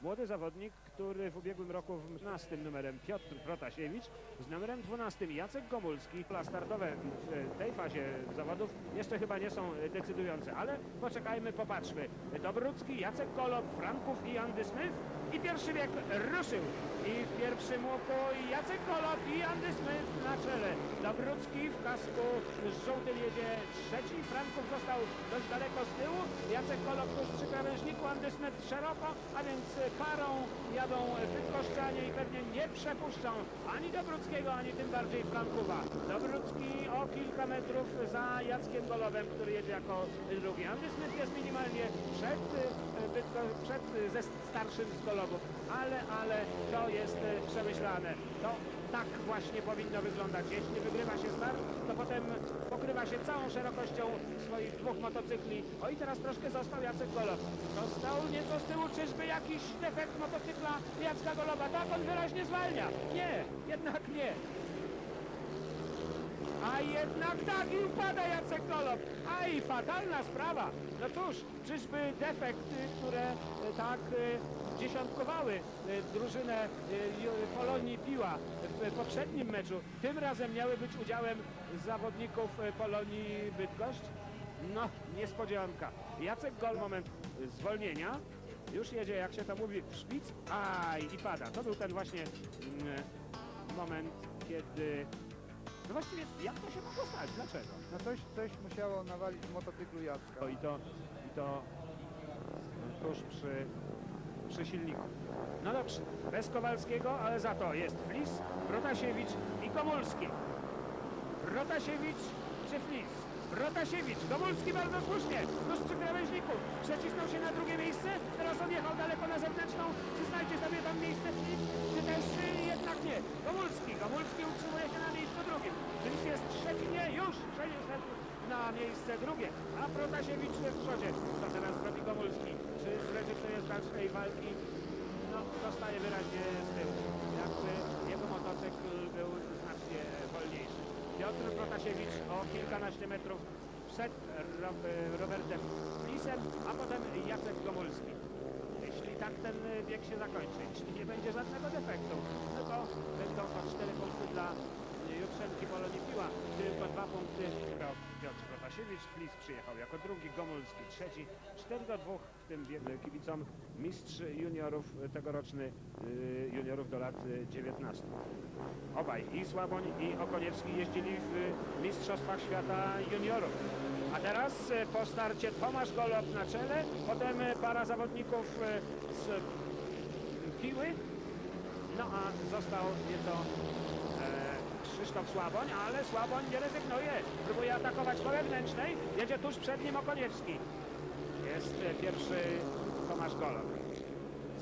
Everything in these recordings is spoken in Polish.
Młody zawodnik, który w ubiegłym roku w 12 numerem Piotr Protasiewicz, z numerem 12 Jacek Gomulski. Pola startowe w tej fazie zawodów jeszcze chyba nie są decydujące, ale poczekajmy, popatrzmy. Dobrucki, Jacek Kolop, Franków i Andy Smith i pierwszy bieg ruszył. I w pierwszym łuku Jacek Kolop i Andy Smith na czele. Dobrucki w kasku żółtym jedzie trzeci. Franków został dość daleko z tyłu. Jacek Kolop tuż przy krawężniku, Andy Smith szeroko, a więc parą jadą Bydgoszczanie i pewnie nie przepuszczą ani Dobruckiego, ani tym bardziej Frankuwa. Dobrucki metrów za Jackiem Golowem, który jedzie jako drugi. Andy Smith jest minimalnie przed, Bydgo- przed e, ze starszym z Golowów, ale, ale to jest e, przemyślane. To tak właśnie powinno wyglądać. Jeśli wygrywa się start, to potem pokrywa się całą szerokością swoich dwóch motocykli. O i teraz troszkę został Jacek Golow. Został nieco z tyłu, czyżby jakiś defekt motocykla Jacka Golowa. Tak, on wyraźnie zwalnia. Nie, jednak nie. A jednak tak i upada Jacek Golob. A i fatalna sprawa. No cóż, czyżby defekty, które e, tak e, dziesiątkowały e, drużynę Polonii Piła w poprzednim meczu, tym razem miały być udziałem zawodników Polonii Bydgoszcz? No, niespodzianka. Jacek Gol, moment zwolnienia. Już jedzie, jak się to mówi, w szpic. Aj, i pada. To był ten właśnie mm, moment, kiedy no właściwie, jak to się mogło stać? Dlaczego? No coś, coś musiało nawalić w motocyklu Jacka. O, I to, i to no, tuż przy, przy silniku. No dobrze, bez Kowalskiego, ale za to jest Flis, Protasiewicz i Komulski. Protasiewicz czy Flis? Protasiewicz, Komulski bardzo słusznie, tuż przy krawężniku. Przecisnął się na drugie miejsce, teraz odjechał daleko na zewnętrzną. Czy znajdzie sobie tam miejsce Flis? Czy też y, jednak nie? Komulski, Komulski utrzymuje się na drugim. Flis jest trzeci, nie, już przeszedł na miejsce drugie, a Protasiewicz jest w przodzie. Co teraz zrobi Komulski? Czy zrezygnuje z dalszej walki? No, zostaje wyraźnie z tyłu. Jakby jego motocykl był znacznie wolniejszy. Piotr Protasiewicz o kilkanaście metrów przed Ro Robertem Flisem, a potem Jacek Gomulski. Jeśli tak ten bieg się zakończy, jeśli nie będzie żadnego defektu, no to będą to cztery punkty dla Jutrzenki Polonii Piła, tylko dwa punkty wygrał Piotr Protasiewicz, Flis przyjechał jako drugi, Gomulski trzeci, 4 do 2 w tym biegu kibicom mistrz juniorów tegoroczny y, juniorów do lat y, 19. Obaj, i Słaboń i Okoniewski jeździli w y, Mistrzostwach Świata Juniorów. A teraz y, po starcie Tomasz Golob na czele, potem y, para zawodników y, z Piły, no a został nieco Krzysztof Słaboń, ale Słaboń nie rezygnuje. Próbuje atakować po wewnętrznej. Jedzie tuż przed nim Okoniewski. Jest e, pierwszy Tomasz Golob.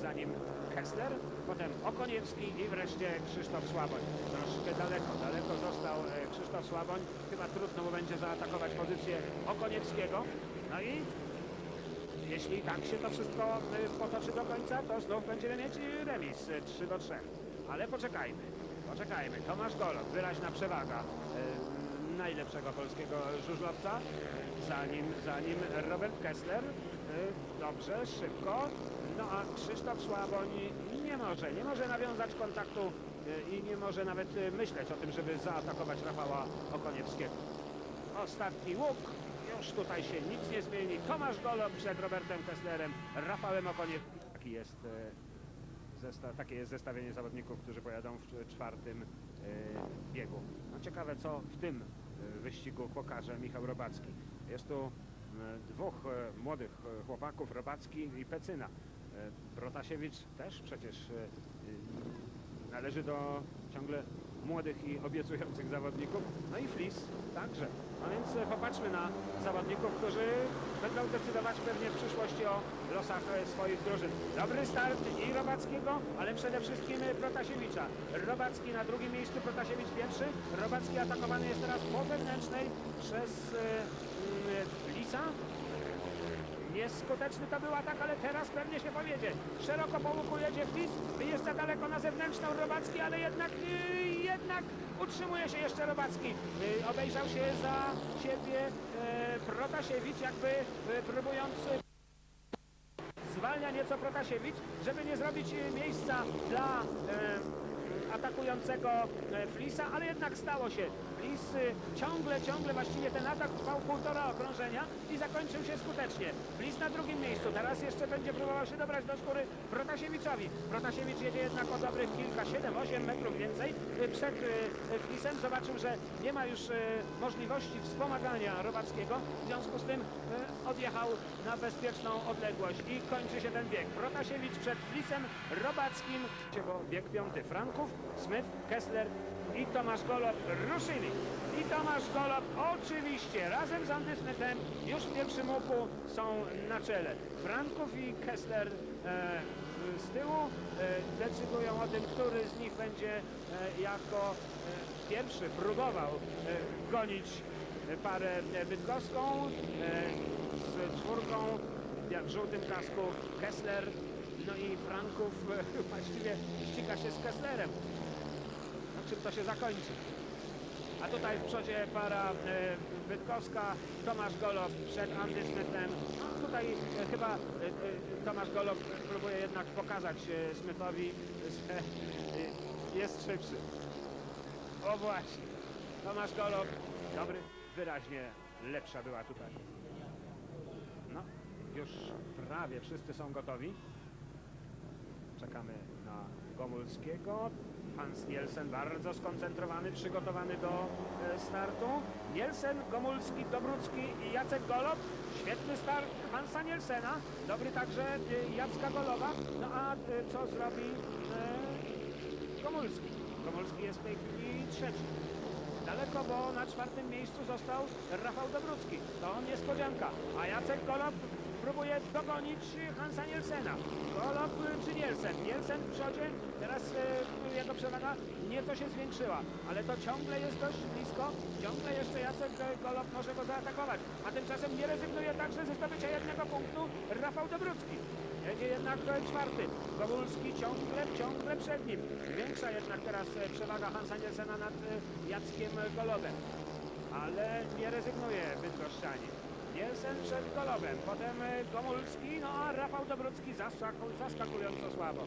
Za nim Kessler, potem Okoniewski i wreszcie Krzysztof Słaboń. Troszkę daleko, daleko został e, Krzysztof Słaboń. Chyba trudno mu będzie zaatakować pozycję Okoniewskiego. No i jeśli tak się to wszystko y, potoczy do końca, to znów będziemy mieć remis y, 3 do 3. Ale poczekajmy, poczekajmy. Tomasz Golob, wyraźna przewaga y, najlepszego polskiego żużlowca. Za nim, za nim Robert Kessler. Y, dobrze, szybko. No a Krzysztof Słaboń nie może, nie może nawiązać kontaktu y, i nie może nawet y, myśleć o tym, żeby zaatakować Rafała Okoniewskiego. Ostatni łuk. Już tutaj się nic nie zmieni. Tomasz Golob przed Robertem Kesslerem, Rafałem Okoniew. Taki jest, e, zesta- takie jest zestawienie zawodników, którzy pojadą w cz- czwartym e, biegu. No ciekawe, co w tym e, wyścigu pokaże Michał Robacki. Jest tu e, dwóch młodych chłopaków, Robacki i Pecyna. Protasiewicz też przecież należy do ciągle młodych i obiecujących zawodników. No i Flis także. No więc e, popatrzmy na zawodników, którzy będą decydować pewnie w przyszłości o losach e, swoich drużyn. Dobry start i Robackiego, ale przede wszystkim e, Protasiewicza. Robacki na drugim miejscu, Protasiewicz pierwszy. Robacki atakowany jest teraz po wewnętrznej przez mm, Flisa. Nieskuteczny to był atak, ale teraz pewnie się powiedzie. Szeroko po łuku jedzie wyjeżdża daleko na zewnętrzną Robacki, ale jednak, yy, jednak utrzymuje się jeszcze Robacki. Yy, obejrzał się za siebie yy, Protasiewicz, jakby yy, próbując zwalniać zwalnia nieco Protasiewicz, żeby nie zrobić e, miejsca dla e, atakującego e, Flisa, ale jednak stało się. Flis e, ciągle, ciągle właściwie ten atak trwał półtora okrążenia i zakończył się skutecznie. Flis na drugim miejscu, teraz jeszcze będzie próbował się dobrać do skóry Protasiewiczowi. Protasiewicz jedzie jednak o dobrych kilka, 7-8 metrów więcej e, przed e, Flisem. Zobaczył, że nie ma już możliwości wspomagania Robackiego, w związku z tym odjechał na bezpieczną odległość i kończy się ten bieg. Protasiewicz przed Flisem, Robackim, bo bieg piąty Franków, Smith, Kessler i Tomasz Golob ruszyli. I Tomasz Golob oczywiście razem z Andy Smithem już w pierwszym łuku są na czele. Franków i Kessler e, z tyłu e, decydują o tym, który z nich będzie e, jako e, pierwszy próbował e, gonić parę bydgoską e, z czwórką w żółtym kasku Kessler no i Franków właściwie ściga się z Kesslerem czym to się zakończy a tutaj w przodzie para e, Bydgoska, Tomasz Golow przed Andy Smithem. Tutaj e, chyba e, Tomasz Golow próbuje jednak pokazać Smithowi, że jest szybszy. O właśnie, Tomasz Golow, dobry, wyraźnie lepsza była tutaj. No, już prawie wszyscy są gotowi. Czekamy na Gomulskiego. Hans Nielsen bardzo skoncentrowany, przygotowany do e, startu. Nielsen, Gomulski, Dobrucki i Jacek Golob. Świetny start Hansa Nielsena. Dobry także e, Jacka Goloba. No a e, co zrobi Gomulski? Gomulski jest w tej chwili trzeci. Daleko, bo na czwartym miejscu został Rafał Dobrucki. To niespodzianka. A Jacek Golob próbuje dogonić Hansa Nielsena. Golob czy Nielsen? Nielsen w przodzie, teraz e, jego przewaga nieco się zwiększyła, ale to ciągle jest dość blisko. Ciągle jeszcze Jacek Golob może go zaatakować. A tymczasem nie rezygnuje także ze zdobycia jednego punktu Rafał Dobrucki. Jedzie jednak czwarty. Gomulski ciągle, ciągle przed nim. Większa jednak teraz przewaga Hansa Nielsena nad Jackiem Golobem. Ale nie rezygnuje Bydgoszczanie. Nielsen przed Golobem, potem e, Gomulski, no a Rafał Dobrucki zaskaku- zaskakująco słabo.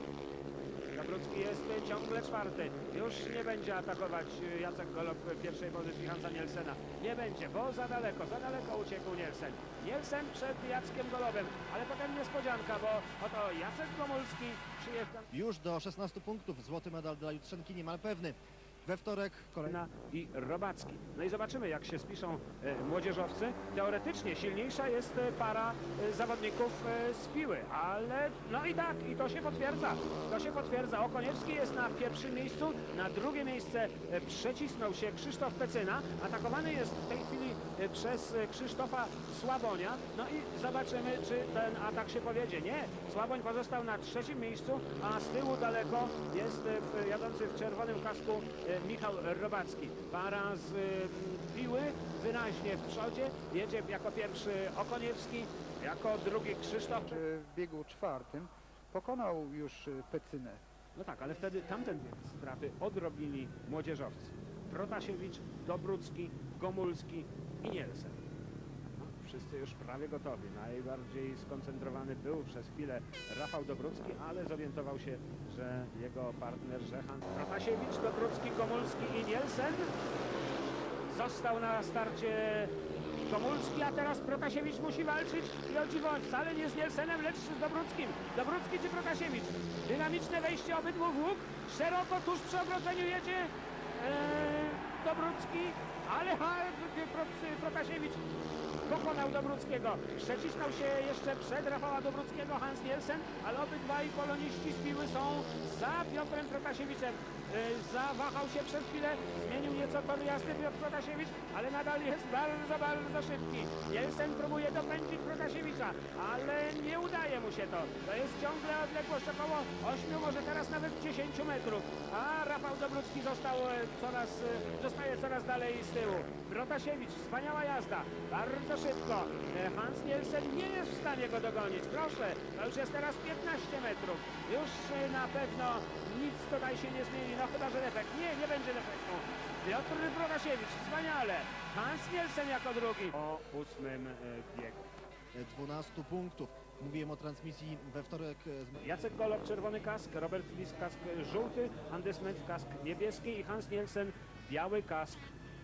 Dobrucki jest e, ciągle czwarty. Już nie będzie atakować e, Jacek Golob pierwszej pozycji Hansa Nielsena. Nie będzie, bo za daleko, za daleko uciekł Nielsen. Nielsen przed Jackiem Golobem, ale potem niespodzianka, bo oto Jacek Gomulski przyjeżdża Już do 16 punktów. Złoty medal dla Jutrzenki niemal pewny. We wtorek kolejna. i Robacki. No i zobaczymy, jak się spiszą e, młodzieżowcy. Teoretycznie silniejsza jest e, para e, zawodników e, z Piły, ale no i tak, i to się potwierdza. To się potwierdza. Okoniewski jest na pierwszym miejscu, na drugie miejsce e, przecisnął się Krzysztof Pecyna. Atakowany jest w tej chwili e, przez e, Krzysztofa Słabonia. No i zobaczymy, czy ten atak się powiedzie. Nie, Słaboń pozostał na trzecim miejscu, a z tyłu daleko jest e, jadący w czerwonym kasku e, Michał Robacki. Para z e, Piły wyraźnie w przodzie. Jedzie jako pierwszy Okoniewski, jako drugi Krzysztof. W biegu czwartym pokonał już e, Pecynę. No tak, ale wtedy tamten bieg straty odrobili młodzieżowcy. Protasiewicz, Dobrucki, Gomulski i Nielsen. Wszyscy już prawie gotowi. Najbardziej skoncentrowany był przez chwilę Rafał Dobrucki, ale zorientował się, że jego partner Żechan Protasiewicz, Dobrucki, Gomulski i Nielsen został na starcie Komulski, a teraz Protasiewicz musi walczyć i o dziwo wcale nie z Nielsenem, lecz z Dobruckim. Dobrucki czy Protasiewicz? Dynamiczne wejście obydwu w łuk, szeroko tuż przy ogrodzeniu jedzie e, Dobrucki, ale Pro- Protasiewicz pokonał Dobruckiego. Przecisnął się jeszcze przed Rafała Dobruckiego Hans Nielsen, ale obydwaj poloniści z Piły są za Piotrem Protasiewiczem. E, Zawahał się przez chwilę, zmienił nieco tor jazdy Piotr Protasiewicz, ale nadal jest bardzo, bardzo szybki. Nielsen próbuje dopędzić Protasiewicza, ale nie udaje mu się to. To jest ciągle odległość około 8, może teraz nawet 10 metrów. A Rafał Dobrucki został e, coraz, e, zostaje coraz dalej z tyłu. Protasiewicz, wspaniała jazda, bardzo szybko. E, Hans Nielsen nie jest w stanie go dogonić. Proszę, to już jest teraz 15 metrów. Już e, na pewno nic tutaj się nie zmieni, no chyba, że efekt. Nie, nie będzie efektu. Piotr Protasiewicz, wspaniale. Hans Nielsen jako drugi. O ósmym e, biegu. 12 punktów. Mówiłem o transmisji we wtorek e, z Jacek Golob, czerwony kask, Robert Flis, kask żółty, Smith, kask niebieski i Hans Nielsen, biały kask.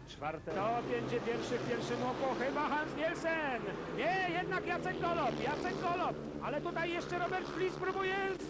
Czwarte. To będzie pierwszy w pierwszym łuku, chyba Hans Nielsen! Nie, jednak Jacek Golob, Jacek Golob! Ale tutaj jeszcze Robert Flis próbuje z,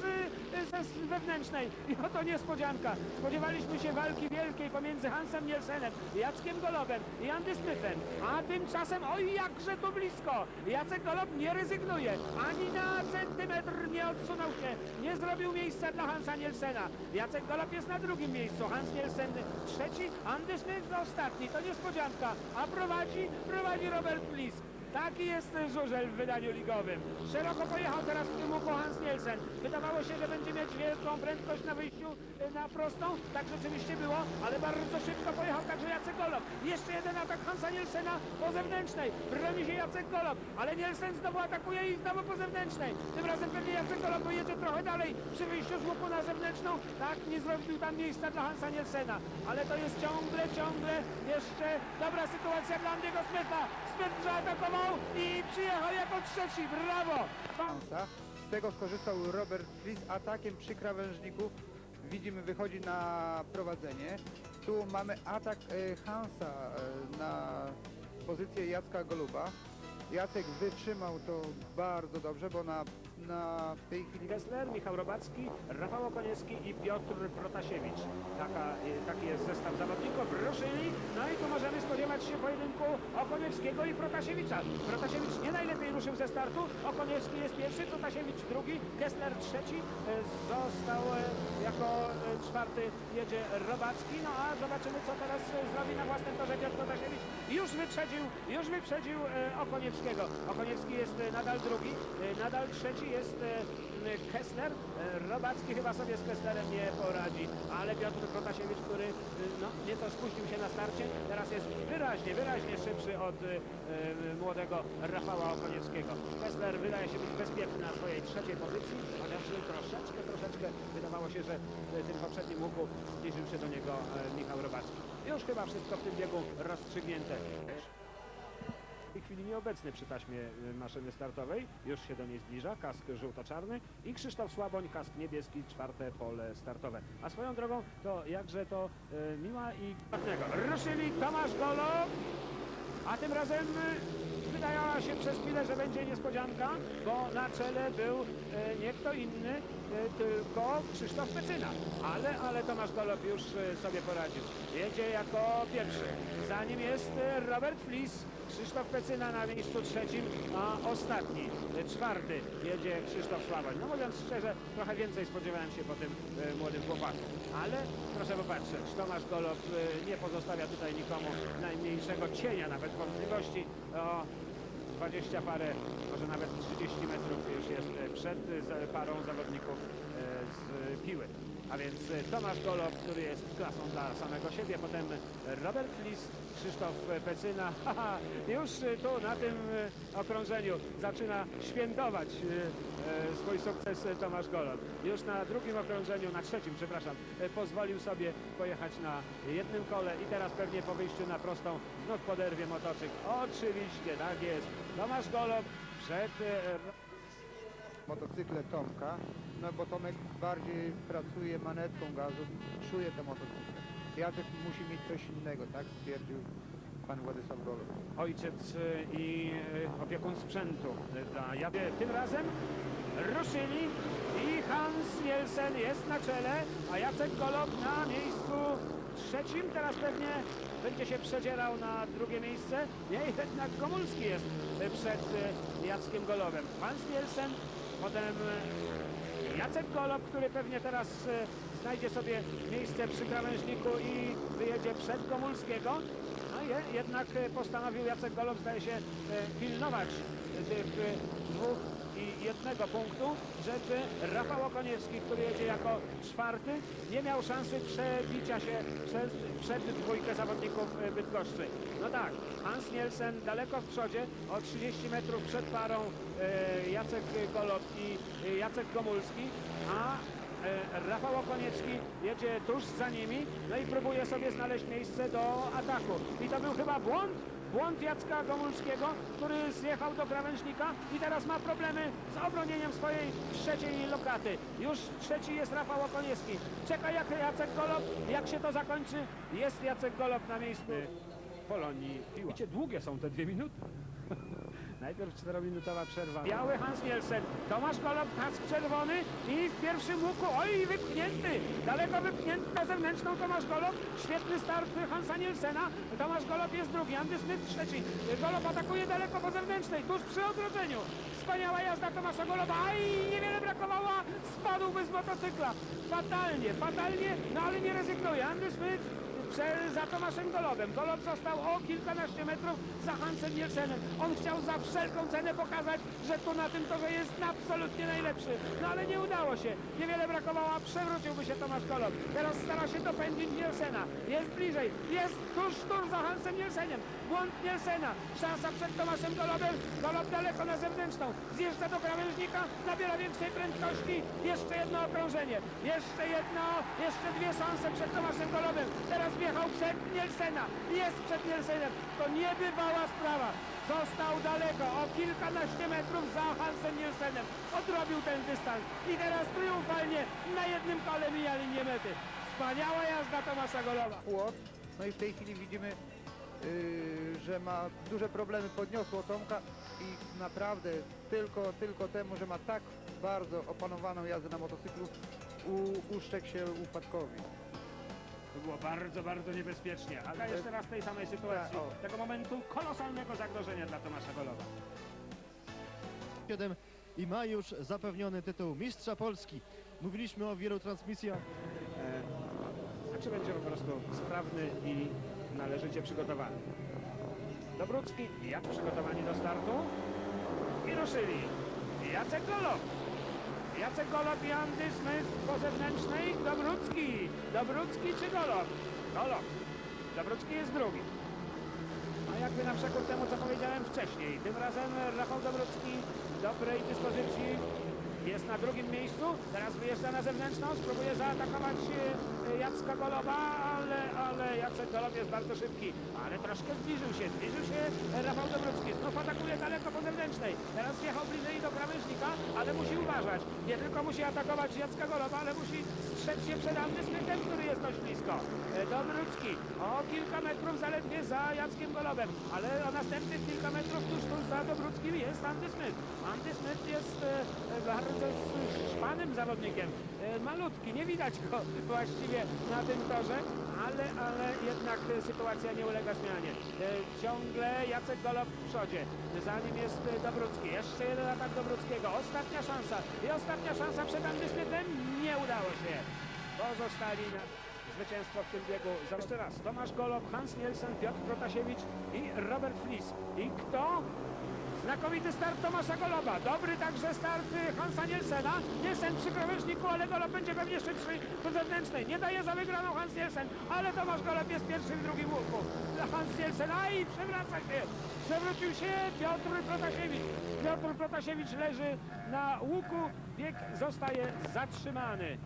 z, z wewnętrznej. I oto niespodzianka. Spodziewaliśmy się walki wielkiej pomiędzy Hansem Nielsenem, Jackiem Golobem i Andy Smithem. A tymczasem, oj jakże tu blisko! Jacek Golob nie rezygnuje. Ani na centymetr nie odsunął się. Nie zrobił miejsca dla Hansa Nielsena. Jacek Golob jest na drugim miejscu. Hans Nielsen trzeci, Andy Smith ostatni. To niespodzianka. A prowadzi, prowadzi Robert Flis. Taki jest żużel w wydaniu ligowym. Szeroko pojechał teraz w tym Hans Nielsen. Wydawało się, że będzie mieć wielką prędkość na wyjściu y, na prostą. Tak rzeczywiście było, ale bardzo szybko pojechał także Jacek Golob. Jeszcze jeden atak Hansa Nielsena po zewnętrznej. Broni się Jacek Golob, ale Nielsen znowu atakuje i znowu po zewnętrznej. Tym razem pewnie Jacek Golob pojedzie trochę dalej przy wyjściu z łuku na zewnętrzną. Tak, nie zrobił tam miejsca dla Hansa Nielsena. Ale to jest ciągle, ciągle jeszcze dobra sytuacja dla Andy'ego Smitha. Smith zaatakował i przyjechał jako trzeci. Brawo! Z tego skorzystał Robert Flis atakiem przy krawężniku. Widzimy, wychodzi na prowadzenie. Tu mamy atak e, Hansa e, na pozycję Jacka Goluba. Jacek wytrzymał to bardzo dobrze, bo na, na w tej chwili Kessler, Michał Robacki, Rafał Okoniecki i Piotr Protasiewicz. Taka, y, taki jest zestaw zawodników. Ruszyli, no i tu możemy spodziewać się pojedynku Okonieckiego i Protasiewicza. Protasiewicz nie najlepiej ruszył ze startu, Okoniecki jest pierwszy, Protasiewicz drugi, Kessler trzeci, y, został y, jako czwarty jedzie Robacki, no a zobaczymy co teraz zrobi na własnym torze Piotr Protasiewicz. Już wyprzedził, już wyprzedził Okonieckiego. Okoniecki jest nadal drugi, nadal trzeci jest y, Kessler. E, Robacki chyba sobie z Kesslerem nie poradzi, ale Piotr Protasiewicz, który y, no, nieco spóźnił się na starcie, teraz jest wyraźnie, wyraźnie szybszy od młodego Rafała Okonieckiego. Kessler wydaje się być bezpieczny na swojej trzeciej pozycji, chociaż troszeczkę, troszeczkę wydawało się, że w tym poprzednim łuku zbliżył się do niego e, Michał Robacki. Już chyba wszystko w tym biegu rozstrzygnięte. Tej chwili nieobecny przy taśmie y, maszyny startowej, już się do niej zbliża, kask żółto-czarny i Krzysztof Słaboń, kask niebieski, czwarte pole startowe. A swoją drogą to jakże to y, miła i. Ruszyli Tomasz Golob, a tym razem y, wydawała się przez chwilę, że będzie niespodzianka, bo na czele był y, nie kto inny, tylko Krzysztof Pecyna. Ale, ale Tomasz Golob już y, sobie poradził. Jedzie jako pierwszy. Za nim jest y, Robert Flis. Krzysztof Pecyna na miejscu trzecim, a ostatni, y, czwarty jedzie Krzysztof Sławoń. No mówiąc szczerze, trochę więcej spodziewałem się po tym y, młodym chłopaku. Ale proszę popatrzeć, Tomasz Golob y, nie pozostawia tutaj nikomu najmniejszego cienia, nawet wątpliwości. O, 20 parę, może nawet 30 metrów już jest e, przed e, parą zawodników e, z Piły. A więc Tomasz Golob, który jest klasą dla samego siebie, potem Robert Flis, Krzysztof Pecyna. Haha, już tu na tym okrążeniu zaczyna świętować swój sukces e, Tomasz Golob. Już na drugim okrążeniu, na trzecim, przepraszam, e, pozwolił sobie pojechać na jednym kole i teraz pewnie po wyjściu na prostą znów poderwie motocykl. Oczywiście, tak jest. Tomasz Golob przed e, motocykle Tomka, no bo Tomek bardziej pracuje manetką gazu, czuje te motocykle. Jacek musi mieć coś innego, tak stwierdził pan Władysław Golob. ojciec i opiekun sprzętu dla Jawie. Tym razem ruszyli i Hans Nielsen jest na czele, a Jacek Golob na miejscu trzecim. Teraz pewnie będzie się przedzierał na drugie miejsce. Nie, jednak Komulski jest przed y, Jackiem Golobem. Hans Nielsen, potem y, Jacek Golob, który pewnie teraz y, znajdzie sobie miejsce przy krawężniku i wyjedzie przed Komulskiego. No je, jednak e, postanowił Jacek Golob, zdaje się, e, pilnować e, tych e, dwóch i jednego punktu, żeby Rafał Okoniecki, który jedzie jako czwarty, nie miał szansy przebicia się przez, przed dwójkę zawodników e, Bydgoszczy. No tak, Hans Nielsen daleko w przodzie, o 30 metrów przed parą e, Jacek Golob i e, Jacek Komulski, a Rafał Okoniecki jedzie tuż za nimi, no i próbuje sobie znaleźć miejsce do ataku. I to był chyba błąd Błąd Jacka Gomulskiego, który zjechał do krawężnika i teraz ma problemy z obronieniem swojej trzeciej lokaty. Już trzeci jest Rafał Okoniewski. Czeka jak Jacek Golob, jak się to zakończy. Jest Jacek Golob na miejscu Polonii. Widzicie, długie są te dwie minuty. Najpierw czterominutowa przerwa. Biały Hans Nielsen, Tomasz Golob, kask czerwony i w pierwszym łuku, oj, wypchnięty, daleko wypchnięty na zewnętrzną Tomasz Golob. Świetny start Hansa Nielsena. Tomasz Golob jest drugi, Andy Smith trzeci. Golob atakuje daleko po zewnętrznej, tuż przy odrodzeniu. Wspaniała jazda Tomasza Goloba, aj, niewiele brakowało, spadłby z motocykla. Fatalnie, fatalnie, no ale nie rezygnuje. Andy Smith za Tomaszem Golobem. Golob został o kilkanaście metrów za Hansem Nielsenem. On chciał za wszelką cenę pokazać, że tu na tym torze jest absolutnie najlepszy. No ale nie udało się. Niewiele brakowało, a przewróciłby się Tomasz Golob. Teraz stara się dopędzić Nielsena. Jest bliżej. Jest tuż, tuż za Hansem Nielsenem. Błąd Nielsena. Szansa przed Tomaszem Golobem. Golob daleko na zewnętrzną. Zjeżdża do krawężnika. Nabiera większej prędkości. Jeszcze jedno okrążenie. Jeszcze jedno. Jeszcze dwie szanse przed Tomaszem Golobem. Teraz wjechał przed Nielsena. Jest przed Nielsenem. To niebywała sprawa. Został daleko, o kilkanaście metrów za Hansem Nielsenem. Odrobił ten dystans. I teraz triumfalnie na jednym kole mija linię mety. Wspaniała jazda Tomasza Goloba. płot. No i w tej chwili widzimy, yy, że ma duże problemy, podniosło Tomka i naprawdę tylko, tylko temu, że ma tak bardzo opanowaną jazdę na motocyklu, u, uszczekł się upadkowi. To było bardzo, bardzo niebezpiecznie. Ale jeszcze raz w tej samej sytuacji. O. Tego momentu kolosalnego zagrożenia dla Tomasza Goloba. 7 i ma już zapewniony tytuł Mistrza Polski. Mówiliśmy o wielu transmisjach. E, a czy będzie po prostu sprawny i należycie przygotowany? Dobrucki, jak przygotowani do startu? I ruszyli. Jacek Golob. Jacek Golob i Andy Smith po zewnętrznej. Dobrucki. Dobrucki czy Golob? Golob. Dobrucki jest drugi. A jakby na przekór temu, co powiedziałem wcześniej, tym razem Rafał Dobrucki dobrej dyspozycji jest na drugim miejscu, teraz wyjeżdża na zewnętrzną, spróbuje zaatakować e, Jacka Goloba, ale, ale Jacek Golob jest bardzo szybki, ale troszkę zbliżył się, zbliżył się Rafał Dobrucki, znów atakuje daleko po zewnętrznej, teraz wjechał bliżej do krawężnika, ale musi uważać, nie tylko musi atakować Jacka Goloba, ale musi strzec się przed Andy Smithem, który jest dość blisko. E, Dobrucki o kilka metrów zaledwie za Jackiem Golobem, ale o następnych kilka metrów tuż, tuż za Dobruckim jest Andy Smith. Andy Smith jest e, e, bardzo szpanym zawodnikiem, malutki, nie widać go właściwie na tym torze, ale, ale jednak e, sytuacja nie ulega zmianie. E, ciągle Jacek Golob w przodzie, za nim jest e, Dobrucki, jeszcze jeden atak Dobruckiego, ostatnia szansa. I ostatnia szansa przed Andy Smithem, nie udało się. Pozostali na zwycięstwo w tym biegu. Jeszcze raz, Tomasz Golob, Hans Nielsen, Piotr Protasiewicz i Robert Flis. I kto? Znakomity start Tomasza Goloba. Dobry także start Hansa Nielsena. Nielsen przy krawężniku, ale Golob będzie pewnie szybszy po zewnętrznej. Nie daje za wygraną Hans Nielsen, ale Tomasz Golob jest pierwszy w drugim łuku. Hans Nielsen, a i przewraca się. Przewrócił się Piotr Protasiewicz. Piotr Protasiewicz leży na łuku. Bieg zostaje zatrzymany.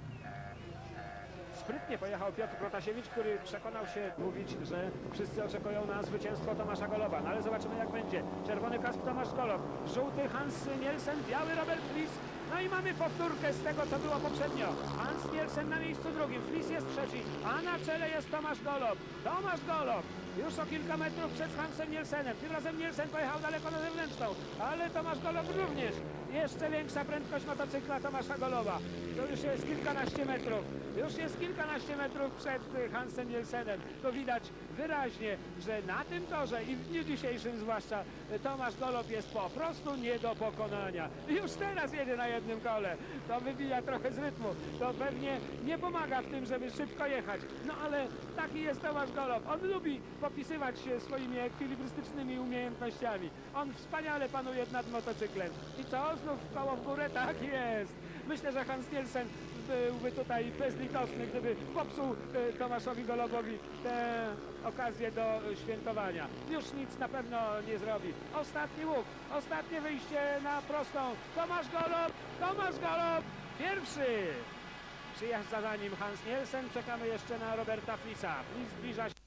Sprytnie pojechał Piotr Protasiewicz, który przekonał się mówić, że wszyscy oczekują na zwycięstwo Tomasza Goloba. No ale zobaczymy jak będzie. Czerwony kask Tomasz Golob, żółty Hans Nielsen, biały Robert Flis. No i mamy powtórkę z tego, co było poprzednio. Hans Nielsen na miejscu drugim, Flis jest trzeci, a na czele jest Tomasz Golob. Tomasz Golob już o kilka metrów przed Hansem Nielsenem. Tym razem Nielsen pojechał daleko na zewnętrzną, ale Tomasz Golob również. Jeszcze większa prędkość motocykla Tomasza Goloba. To już jest kilkanaście metrów. Już jest kilkanaście metrów przed Hansem Nielsenem. To widać wyraźnie, że na tym torze i w dniu dzisiejszym zwłaszcza Tomasz Golob jest po prostu nie do pokonania. Już teraz jedzie na jednym kole. To wybija trochę z rytmu. To pewnie nie pomaga w tym, żeby szybko jechać. No ale taki jest Tomasz Golob. On lubi popisywać się swoimi ekwilibrystycznymi umiejętnościami. On wspaniale panuje nad motocyklem. I co? Znów koło w górę? Tak jest. Myślę, że Hans Nielsen byłby tutaj bezlitosny, gdyby popsuł e, Tomaszowi Golobowi tę okazję do świętowania. Już nic na pewno nie zrobi. Ostatni łuk, ostatnie wyjście na prostą. Tomasz Golob, Tomasz Golob, pierwszy! Przyjeżdża za nim Hans Nielsen, czekamy jeszcze na Roberta Flisa. Flis zbliża się.